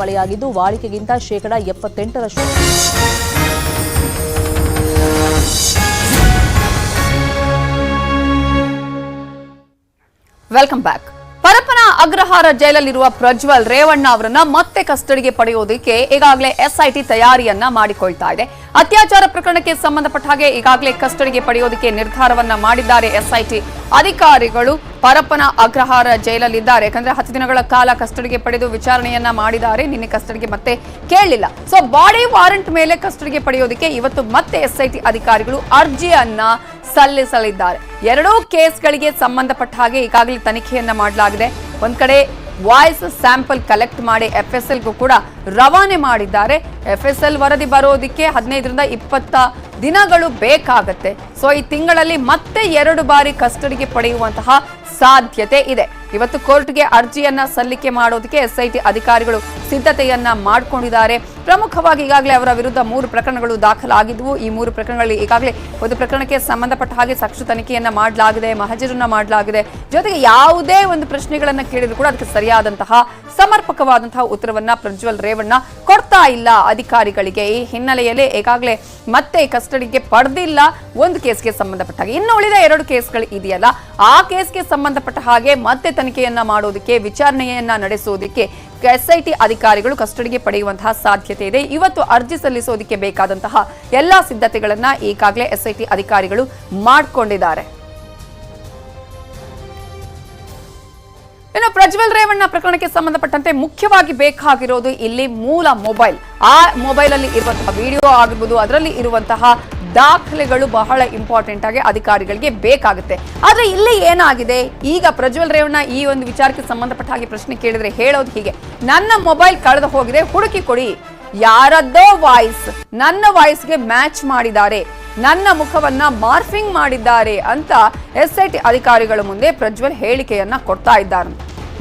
ಮಳೆಯಾಗಿದ್ದು ವಾಡಿಕೆಗಿಂತ ಶೇಕಡಾ ಎಪ್ಪತ್ತೆಂಟರಷ್ಟು. Welcome back. ಪರಪ್ಪನ ಅಗ್ರಹಾರ ಜೈಲಲ್ಲಿರುವ ಪ್ರಜ್ವಲ್ ರೇವಣ್ಣ ಅವರನ್ನ ಮತ್ತೆ ಕಸ್ಟಡಿಗೆ ಪಡೆಯೋದಕ್ಕೆ ಈಗಾಗಲೇ ಎಸ್ಐಟಿ ತಯಾರಿಯನ್ನ ಮಾಡಿಕೊಳ್ತಾ ಇದೆ. ಅತ್ಯಾಚಾರ ಪ್ರಕರಣಕ್ಕೆ ಸಂಬಂಧಪಟ್ಟ ಹಾಗೆ ಈಗಾಗಲೇ ಕಸ್ಟಡಿಗೆ ಪಡೆಯೋದಕ್ಕೆ ನಿರ್ಧಾರವನ್ನ ಮಾಡಿದ್ದಾರೆ ಎಸ್ಐಟಿ ಅಧಿಕಾರಿಗಳು. ಪರಪ್ಪನ ಅಗ್ರಹಾರ ಜೈಲಲ್ಲಿದ್ದಾರೆ. ಯಾಕಂದ್ರೆ ಹತ್ತು ದಿನಗಳ ಕಾಲ ಕಸ್ಟಡಿಗೆ ಪಡೆದು ವಿಚಾರಣೆಯನ್ನ ಮಾಡಿದ್ದಾರೆ. ನಿನ್ನೆ ಕಸ್ಟಡಿಗೆ ಮತ್ತೆ ಕೇಳಲಿಲ್ಲ. ಸೊ ಬಾಡಿ ವಾರೆಂಟ್ ಮೇಲೆ ಕಸ್ಟಡಿಗೆ ಪಡೆಯೋದಕ್ಕೆ ಇವತ್ತು ಮತ್ತೆ ಎಸ್ಐಟಿ ಅಧಿಕಾರಿಗಳು ಅರ್ಜಿಯನ್ನ ಸಲ್ಲಿಸಲಿದ್ದಾರೆ. ಎರಡೂ ಕೇಸ್ಗಳಿಗೆ ಸಂಬಂಧಪಟ್ಟ ಹಾಗೆ ಈಗಾಗಲೇ ತನಿಖೆಯನ್ನ ಮಾಡಲಾಗಿದೆ. ಒಂದ್ ಕಡೆ ವಾಯ್ಸ್ ಸ್ಯಾಂಪಲ್ ಕಲೆಕ್ಟ್ ಮಾಡಿ ಎಫ್ ಎಸ್ ಎಲ್ಗೂ ಕೂಡ ರವಾನೆ ಮಾಡಿದ್ದಾರೆ. ಎಫ್ ಎಸ್ ಎಲ್ ವರದಿ ಬರೋದಕ್ಕೆ ಹದಿನೈದರಿಂದ ಇಪ್ಪತ್ತ ದಿನಗಳು ಬೇಕಾಗತ್ತೆ. ಸೊ ಈ ತಿಂಗಳಲ್ಲಿ ಮತ್ತೆ ಎರಡು ಬಾರಿ ಕಸ್ಟಡಿಗೆ ಪಡೆಯುವಂತಹ ಸಾಧ್ಯತೆ ಇದೆ. ಇವತ್ತು ಕೋರ್ಟ್ಗೆ ಅರ್ಜಿಯನ್ನ ಸಲ್ಲಿಕೆ ಮಾಡೋದಕ್ಕೆ ಎಸ್ಐಟಿ ಅಧಿಕಾರಿಗಳು ಸಿದ್ಧತೆಯನ್ನ ಮಾಡಿಕೊಂಡಿದ್ದಾರೆ. ಪ್ರಮುಖವಾಗಿ ಈಗಾಗಲೇ ಅವರ ವಿರುದ್ಧ ಮೂರು ಪ್ರಕರಣಗಳು ದಾಖಲಾಗಿದ್ದವು ಈ ಮೂರು ಪ್ರಕರಣಗಳಲ್ಲಿ ಈಗಾಗಲೇ ಒಂದು ಪ್ರಕರಣಕ್ಕೆ ಸಂಬಂಧಪಟ್ಟ ಹಾಗೆ ಸಾಕ್ಷ್ಯ ತನಿಖೆಯನ್ನ ಮಾಡಲಾಗಿದೆ, ಮಹಜರನ್ನ ಮಾಡಲಾಗಿದೆ. ಜೊತೆಗೆ ಯಾವುದೇ ಒಂದು ಪ್ರಶ್ನೆಗಳನ್ನ ಕೇಳಿದ್ರು ಕೂಡ ಅದಕ್ಕೆ ಸರಿಯಾದಂತಹ, ಸಮರ್ಪಕವಾದಂತಹ ಉತ್ತರವನ್ನ ಪ್ರಜ್ವಲ್ ರೇವಣ್ಣ ಕೊಡ್ತಾ ಇಲ್ಲ ಅಧಿಕಾರಿಗಳಿಗೆ. ಈ ಹಿನ್ನೆಲೆಯಲ್ಲಿ ಈಗಾಗಲೇ ಮತ್ತೆ ಕಸ್ಟಡಿಗೆ ಪಡೆದಿಲ್ಲ ಒಂದು ಕೇಸ್ಗೆ ಸಂಬಂಧಪಟ್ಟ ಹಾಗೆ. ಇನ್ನು ಉಳಿದ ಎರಡು ಕೇಸ್ಗಳು ಇದೆಯಲ್ಲ. ಆ ಕೇಸ್ಗೆ ಸಂಬಂಧಪಟ್ಟ ಹಾಗೆ ಮತ್ತೆ ತನಿಖೆಯನ್ನ ಮಾಡೋದಕ್ಕೆ, ವಿಚಾರಣೆಯನ್ನ ನಡೆಸೋದಕ್ಕೆ ಎಸ್ಐಟಿ ಅಧಿಕಾರಿಗಳು ಕಸ್ಟಡಿಗೆ ಪಡೆಯುವಂತಹ ಸಾಧ್ಯತೆ ಇದೆ. ಇವತ್ತು ಅರ್ಜಿ ಸಲ್ಲಿಸೋದಕ್ಕೆ ಬೇಕಾದಂತಹ ಎಲ್ಲಾ ಸಿದ್ಧತೆಗಳನ್ನ ಈಗಾಗಲೇ ಎಸ್ಐಟಿ ಅಧಿಕಾರಿಗಳು ಮಾಡಿಕೊಂಡಿದ್ದಾರೆ. ಇನ್ನು ಪ್ರಜ್ವಲ್ ರೇವಣ್ಣ ಪ್ರಕರಣಕ್ಕೆ ಸಂಬಂಧಪಟ್ಟಂತೆ ಮುಖ್ಯವಾಗಿ ಬೇಕಾಗಿರೋದು ಇಲ್ಲಿ ಮೂಲ ಮೊಬೈಲ್. ಆ ಮೊಬೈಲ್ ಅಲ್ಲಿ ಇರುವಂತಹ ವಿಡಿಯೋ ಆಗಿರ್ಬೋದು, ಅದರಲ್ಲಿ ಇರುವಂತಹ ದಾಖಲೆಗಳು ಬಹಳ ಇಂಪಾರ್ಟೆಂಟ್ ಆಗಿ ಅಧಿಕಾರಿಗಳಿಗೆ ಬೇಕಾಗುತ್ತೆ. ಆದ್ರೆ ಇಲ್ಲಿ ಏನಾಗಿದೆ? ಈಗ ಪ್ರಜ್ವಲ್ ರೇವಣ್ಣ ಈ ಒಂದು ವಿಚಾರಕ್ಕೆ ಸಂಬಂಧಪಟ್ಟ ಹಾಗೆ ಪ್ರಶ್ನೆ ಕೇಳಿದ್ರೆ ಹೇಳೋದು ಹೀಗೆ. ನನ್ನ ಮೊಬೈಲ್ ಕಳೆದು ಹೋಗಿದೆ, ಹುಡುಕಿ ಕೊಡಿ. ಯಾರದ್ದೋ ವಾಯ್ಸ್ ನನ್ನ ವಾಯ್ಸ್ಗೆ ಮ್ಯಾಚ್ ಮಾಡಿದ್ದಾರೆ. ನನ್ನ ಮುಖವನ್ನ ಮಾರ್ಫಿಂಗ್ ಮಾಡಿದ್ದಾರೆ ಅಂತ ಎಸ್ ಐ ಟಿ ಅಧಿಕಾರಿಗಳ ಮುಂದೆ ಪ್ರಜ್ವಲ್ ಹೇಳಿಕೆಯನ್ನ ಕೊಡ್ತಾ ಇದ್ದಾರೆ.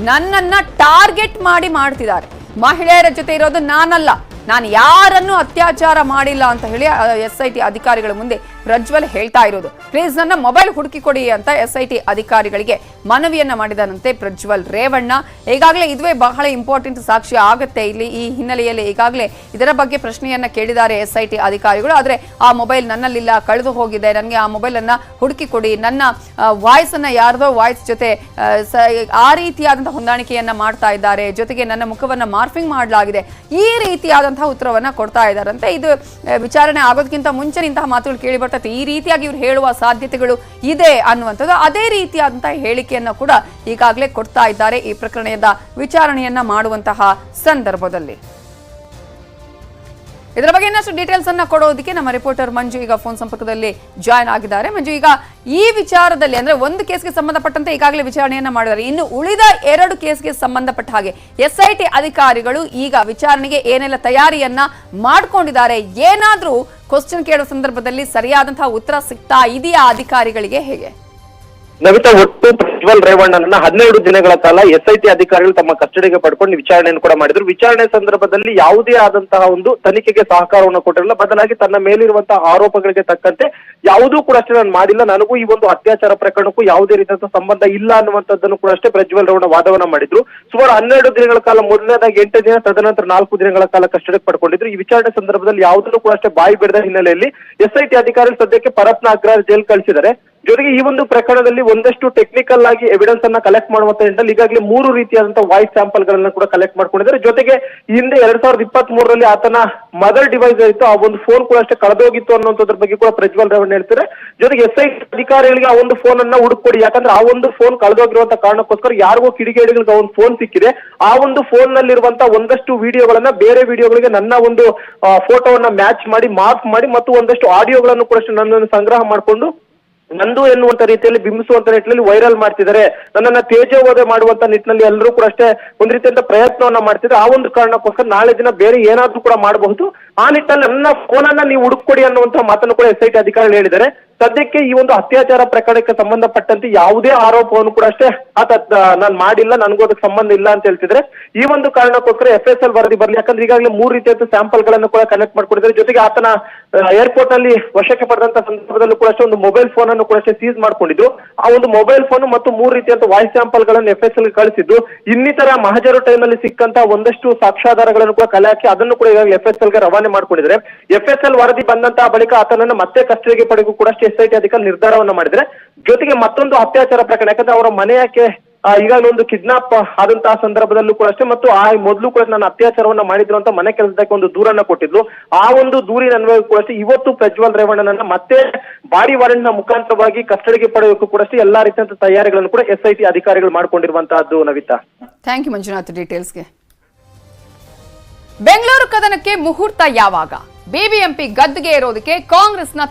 ನನ್ನನ್ನ ಟಾರ್ಗೆಟ್ ಮಾಡಿ ಮಾಡ್ತಿದ್ದಾರೆ. ಮಹಿಳೆಯರ ಜೊತೆ ಇರೋದು ನಾನಲ್ಲ. ನಾನು ಯಾರನ್ನು ಅತ್ಯಾಚಾರ ಮಾಡಿಲ್ಲ ಅಂತ ಹೇಳಿ ಎಸ್ ಐ ಟಿ ಅಧಿಕಾರಿಗಳ ಮುಂದೆ ಪ್ರಜ್ವಲ್ ಹೇಳ್ತಾ ಇರೋದು ಪ್ಲೀಸ್ ನನ್ನ ಮೊಬೈಲ್ ಹುಡುಕಿ ಕೊಡಿ ಅಂತ ಎಸ್ ಐ ಟಿ ಅಧಿಕಾರಿಗಳಿಗೆ ಮನವಿಯನ್ನ ಮಾಡಿದನಂತೆ ಪ್ರಜ್ವಲ್ ರೇವಣ್ಣ. ಈಗಾಗಲೇ ಇದುವೇ ಬಹಳ ಇಂಪಾರ್ಟೆಂಟ್ ಸಾಕ್ಷಿ ಆಗುತ್ತೆ ಇಲ್ಲಿ ಈ ಹಿನ್ನೆಲೆಯಲ್ಲಿ. ಈಗಾಗಲೇ ಇದರ ಬಗ್ಗೆ ಪ್ರಶ್ನೆಯನ್ನ ಕೇಳಿದ್ದಾರೆ ಎಸ್ ಐ ಟಿ ಅಧಿಕಾರಿಗಳು. ಆದ್ರೆ ಆ ಮೊಬೈಲ್ ನನ್ನಲ್ಲಿಲ್ಲ, ಕಳೆದು ಹೋಗಿದೆ. ನನಗೆ ಆ ಮೊಬೈಲ್ ಅನ್ನ ಹುಡುಕಿ ಕೊಡಿ ನನ್ನ ವಾಯ್ಸ್ ಅನ್ನ ಯಾರ್ದೋ ವಾಯ್ಸ್ ಜೊತೆ, ಆ ರೀತಿಯಾದಂತಹ ಹೊಂದಾಣಿಕೆಯನ್ನ ಮಾಡ್ತಾ ಇದ್ದಾರೆ. ಜೊತೆಗೆ ನನ್ನ ಮುಖವನ್ನ ಮಾರ್ಫಿಂಗ್ ಮಾಡಲಾಗಿದೆ. ಈ ರೀತಿಯಾದಂತಹ ಉತ್ತರವನ್ನ ಕೊಡ್ತಾ ಇದ್ದಾರಂತೆ. ಇದು ವಿಚಾರಣೆ ಆಗೋದಕ್ಕಿಂತ ಮುಂಚೆ ಇಂತಹ ಮಾತುಗಳು ಕೇಳಿ ಬರ್ತೈತೆ ಈ ರೀತಿಯಾಗಿ ಇವ್ರು ಹೇಳುವ ಸಾಧ್ಯತೆಗಳು ಇದೆ ಅನ್ನುವಂಥದ್ದು. ಅದೇ ರೀತಿಯಾದಂತಹ ಹೇಳಿಕೆಯನ್ನ ಕೂಡ ಈಗಾಗಲೇ ಕೊಡ್ತಾ ಇದ್ದಾರೆ ಈ ಪ್ರಕರಣದ ವಿಚಾರಣೆಯನ್ನ ಮಾಡುವಂತಹ ಸಂದರ್ಭದಲ್ಲಿ. ಇದರ ಬಗ್ಗೆ ಇನ್ನಷ್ಟು ಡೀಟೇಲ್ಸ್ ಅನ್ನ ಕೊಡೋದಕ್ಕೆ ನಮ್ಮ ರಿಪೋರ್ಟರ್ ಮಂಜು ಈಗ ಫೋನ್ ಸಂಪರ್ಕದಲ್ಲಿ ಜಾಯ್ನ್ ಆಗಿದ್ದಾರೆ. ಮಂಜು, ಈಗ ಈ ವಿಚಾರದಲ್ಲಿ ಅಂದ್ರೆ ಒಂದು ಕೇಸ್ಗೆ ಸಂಬಂಧಪಟ್ಟಂತೆ ಈಗಾಗಲೇ ವಿಚಾರಣೆಯನ್ನ ಮಾಡಿದ್ದಾರೆ. ಇನ್ನು ಉಳಿದ ಎರಡು ಕೇಸ್ಗೆ ಸಂಬಂಧಪಟ್ಟ ಹಾಗೆ ಎಸ್ಐಟಿ ಅಧಿಕಾರಿಗಳು ಈಗ ವಿಚಾರಣೆಗೆ ಏನೆಲ್ಲ ತಯಾರಿಯನ್ನ ಮಾಡ್ಕೊಂಡಿದ್ದಾರೆ, ಏನಾದ್ರೂ ಕ್ವಶನ್ ಕೇಳುವ ಸಂದರ್ಭದಲ್ಲಿ ಸರಿಯಾದಂತಹ ಉತ್ತರ ಸಿಗ್ತಾ ಇದೆಯಾ ಅಧಿಕಾರಿಗಳಿಗೆ? ಹೇಗೆ? ನವಿತಾ ಒಟ್ಟು ಪ್ರಜ್ವಲ್ ರೇವಣ್ಣನನ್ನ ಹನ್ನೆರಡು ದಿನಗಳ ಕಾಲ ಎಸ್ಐಟಿ ಅಧಿಕಾರಿಗಳು ತಮ್ಮ ಕಸ್ಟಡಿಗೆ ಪಡ್ಕೊಂಡು ವಿಚಾರಣೆಯನ್ನು ಕೂಡ ಮಾಡಿದ್ರು. ವಿಚಾರಣೆ ಸಂದರ್ಭದಲ್ಲಿ ಯಾವುದೇ ಆದಂತಹ ಒಂದು ತನಿಖೆಗೆ ಸಹಕಾರವನ್ನು ಕೊಟ್ಟಿರಲ್ಲ ಬದಲಾಗಿ ತನ್ನ ಮೇಲಿರುವಂತಹ ಆರೋಪಗಳಿಗೆ ತಕ್ಕಂತೆ ಯಾವುದೂ ಕೂಡ ಅಷ್ಟೇ ನಾನು ಮಾಡಿಲ್ಲ. ನನಗೂ ಈ ಒಂದು ಅತ್ಯಾಚಾರ ಪ್ರಕರಣಕ್ಕೂ ಯಾವುದೇ ರೀತಿಯಂತಹ ಸಂಬಂಧ ಇಲ್ಲ ಅನ್ನುವಂಥದ್ದನ್ನು ಕೂಡ ಅಷ್ಟೇ ಪ್ರಜ್ವಲ್ ರೇವಣ್ಣ ವಾದವನ್ನ ಮಾಡಿದ್ರು. ಸುಮಾರು ಹನ್ನೆರಡು ದಿನಗಳ ಕಾಲ, ಮೊದಲನೇದಾಗಿ ಎಂಟು ದಿನ, ತದನಂತರ ನಾಲ್ಕು ದಿನಗಳ ಕಾಲ ಕಸ್ಟಡಿಗೆ ಪಡ್ಕೊಂಡಿದ್ರು. ಈ ವಿಚಾರಣೆ ಸಂದರ್ಭದಲ್ಲಿ ಯಾವುದನ್ನು ಕೂಡ ಅಷ್ಟೇ ಬಾಯಿ ಬಿಡದ ಹಿನ್ನೆಲೆಯಲ್ಲಿ ಎಸ್ಐಟಿ ಅಧಿಕಾರಿಗಳು ಸದ್ಯಕ್ಕೆ ಪರಪ್ನ ಅಗ್ರಹಾರ ಜೈಲ್ ಕಳಿಸಿದ್ದಾರೆ. ಜೊತೆಗೆ ಈ ಒಂದು ಪ್ರಕರಣದಲ್ಲಿ ಒಂದಷ್ಟು ಟೆಕ್ನಿಕಲ್ ಆಗಿ ಎವಿಡೆನ್ಸ್ ಅನ್ನ ಕಲೆಕ್ಟ್ ಮಾಡುವಂತ ನಿಟ್ಟಿನಲ್ಲಿ ಈಗಾಗಲೇ ಮೂರು ರೀತಿಯಾದಂತಹ ವಾಯ್ಸ್ ಸ್ಯಾಂಪಲ್ ಗಳನ್ನ ಕೂಡ ಕಲೆಕ್ಟ್ ಮಾಡ್ಕೊಂಡಿದ್ದಾರೆ. ಜೊತೆಗೆ ಹಿಂದೆ ಎರಡ್ ಸಾವಿರದ ಇಪ್ಪತ್ತ್ ಮೂರರಲ್ಲಿ ಆತನ ಮದರ್ ಡಿವೈಸ್ ಇತ್ತು. ಆ ಒಂದು ಫೋನ್ ಕೂಡ ಅಷ್ಟೇ ಕಳೆದೋಗಿತ್ತು ಅನ್ನೋದ್ರ ಬಗ್ಗೆ ಕೂಡ ಪ್ರಜ್ವಲ್ ರೇವಣ್ಣ ಹೇಳ್ತಾರೆ. ಜೊತೆಗೆ ಎಸ್ ಐ ಅಧಿಕಾರಿಗಳಿಗೆ ಆ ಒಂದು ಫೋನ್ ಅನ್ನ ಹುಡುಕೊಡಿ ಯಾಕಂದ್ರೆ ಆ ಒಂದು ಫೋನ್ ಕಳೆದೋಗಿರುವಂತ ಕಾರಣಕ್ಕೋಸ್ಕರ ಯಾರಿಗೂ ಕಿಡಿಗೇಡಿಗಳಿಗೆ ಒಂದು ಫೋನ್ ಸಿಕ್ಕಿದೆ. ಆ ಒಂದು ಫೋನ್ ನಲ್ಲಿರುವಂತ ಒಂದಷ್ಟು ವಿಡಿಯೋಗಳನ್ನ ಬೇರೆ ವಿಡಿಯೋಗಳಿಗೆ ನನ್ನ ಒಂದು ಫೋಟೋವನ್ನ ಮ್ಯಾಚ್ ಮಾಡಿ ಮಾರ್ಕ್ ಮಾಡಿ ಮತ್ತು ಒಂದಷ್ಟು ಆಡಿಯೋಗಳನ್ನು ಕೂಡ ನನ್ನನ್ನು ಸಂಗ್ರಹ ಮಾಡಿಕೊಂಡು ನಂದು ಎನ್ನುವಂತ ರೀತಿಯಲ್ಲಿ, ಬಿಂಬಿಸುವಂತ ನಿಟ್ಟಿನಲ್ಲಿ ವೈರಲ್ ಮಾಡ್ತಿದ್ದಾರೆ. ನನ್ನನ್ನ ತೇಜೋವಧೆ ಮಾಡುವಂತ ನಿಟ್ಟಿನಲ್ಲಿ ಎಲ್ಲರೂ ಕೂಡ ಅಷ್ಟೇ ಒಂದ್ ರೀತಿಯಂತ ಪ್ರಯತ್ನವನ್ನ ಮಾಡ್ತಿದ್ರೆ ಆ ಒಂದು ಕಾರಣಕ್ಕೋಸ್ಕರ ನಾಳೆ ದಿನ ಬೇರೆ ಏನಾದ್ರೂ ಕೂಡ ಮಾಡಬಹುದು. ಆ ನಿಟ್ಟಲ್ಲಿ ನನ್ನ ಫೋನನ್ನ ನೀವು ಹುಡುಕೊಡಿ ಅನ್ನುವಂತಹ ಮಾತನ್ನು ಕೂಡ ಎಸ್ ಐ ಟಿ ಅಧಿಕಾರಿಗಳು ಹೇಳಿದ್ದಾರೆ. ಸದ್ಯಕ್ಕೆ ಈ ಒಂದು ಅತ್ಯಾಚಾರ ಪ್ರಕರಣಕ್ಕೆ ಸಂಬಂಧಪಟ್ಟಂತೆ ಯಾವುದೇ ಆರೋಪವನ್ನು ಕೂಡ ಅಷ್ಟೇ ಆತ ನಾನು ಮಾಡಿಲ್ಲ, ನನಗೂ ಅದಕ್ಕೆ ಸಂಬಂಧ ಇಲ್ಲ ಅಂತ ಹೇಳ್ತಿದ್ರೆ ಈ ಒಂದು ಕಾರಣಕ್ಕೋಸ್ಕರ ಎಫ್ ಎಸ್ ಎಲ್ ವರದಿ ಬರಲಿ, ಯಾಕಂದ್ರೆ ಈಗಾಗಲೇ ಮೂರು ರೀತಿಯ ಸ್ಯಾಂಪಲ್ಗಳನ್ನು ಕೂಡ ಕನೆಕ್ಟ್ ಮಾಡ್ಕೊಂಡಿದ್ದಾರೆ. ಜೊತೆಗೆ ಆತನ ಏರ್ಪೋರ್ಟ್ನಲ್ಲಿ ವಶಕ್ಕೆ ಪಡೆದಂತ ಸಂದರ್ಭದಲ್ಲೂ ಕೂಡ ಅಷ್ಟೇ ಒಂದು ಮೊಬೈಲ್ ಫೋನ್ ಅನ್ನು ಕೂಡ ಅಷ್ಟೇ ಸೀಸ್ ಮಾಡ್ಕೊಂಡಿದ್ದು. ಆ ಒಂದು ಮೊಬೈಲ್ ಫೋನ್ ಮತ್ತು ಮೂರು ರೀತಿಯಾದ ವಾಯ್ಸ್ ಸ್ಯಾಂಪಲ್ಗಳನ್ನು ಎಫ್ ಎಸ್ ಎಲ್ ಕಳಿಸಿದ್ದು. ಇನ್ನಿತರ ಮಹಜರು ಟೈಮ್ನಲ್ಲಿ ಸಿಕ್ಕಂತ ಒಂದಷ್ಟು ಸಾಕ್ಷ್ಯಾಧಾರಗಳನ್ನು ಕೂಡ ಕಲೆ ಹಾಕಿ ಅದನ್ನು ಕೂಡ ಈಗಾಗಲೇ ಎಫ್ ಎಸ್ ಎಲ್ಗೆ ರವಾನೆ ಮಾಡ್ಕೊಂಡಿದ್ದಾರೆ. ಎಫ್ ಎಸ್ ಎಲ್ ವರದಿ ಬಂದಂತಹ ಬಳಿಕ ಆತನನ್ನು ಮತ್ತೆ ಕಸ್ಟಡಿಗೆ ಪಡೆಗೂ ಕೂಡ ಎಸ್ ಐ ಟಿ ಅಧಿಕಾರಿ ನಿರ್ಧಾರವನ್ನ ಮಾಡಿದ್ರೆ ಜೊತೆಗೆ ಮತ್ತೊಂದು ಅತ್ಯಾಚಾರ ಪ್ರಕರಣ, ಯಾಕಂದ್ರೆ ಅವರ ಮನೆಯಕ್ಕೆ ಈಗಾಗಲೇ ಒಂದು ಕಿಡ್ನಾಪ್ ಆದಂತಹ ಸಂದರ್ಭದಲ್ಲೂ ಕೂಡ ಅಷ್ಟೇ, ಮತ್ತು ಆ ಮೊದಲು ಕೂಡ ನಾನು ಅತ್ಯಾಚಾರವನ್ನ ಮಾಡಿದ್ರು ಅಂತ ಮನೆ ಕೆಲಸದಕ್ಕೆ ಒಂದು ದೂರನ್ನ ಕೊಟ್ಟಿದ್ರು ಆ ಒಂದು ದೂರಿನ ಅನ್ವಯ ಕೂಡ ಅಷ್ಟೇ, ಇವತ್ತು ಪ್ರಜ್ವಲ್ ರೇವಣ್ಣನನ್ನ ಮತ್ತೆ ಬಾಡಿ ವಾರೆಂಟ್ನ ಮುಖಾಂತರವಾಗಿ ಕಸ್ಟಡಿಗೆ ಪಡೆಯೋಕ್ಕೂ ಕೂಡ ಅಷ್ಟೇ ಎಲ್ಲಾ ರೀತಿಯಂತ ತಯಾರಿಗಳನ್ನು ಕೂಡ ಎಸ್ ಐ ಟಿ ಅಧಿಕಾರಿಗಳು ಮಾಡ್ಕೊಂಡಿರುವಂತಹದ್ದು ನವಿತಾ. ಥ್ಯಾಂಕ್ ಯು ಮಂಜುನಾಥ್ ಡೀಟೇಲ್ಸ್ಗೆ ಬೆಂಗಳೂರು ಕದನಕ್ಕೆ ಮುಹೂರ್ತ ಯಾವಾಗ? ಬಿಬಿಎಂಪಿ ಗದ್ದುಗೆ ಇರೋದಕ್ಕೆ ಕಾಂಗ್ರೆಸ್ನ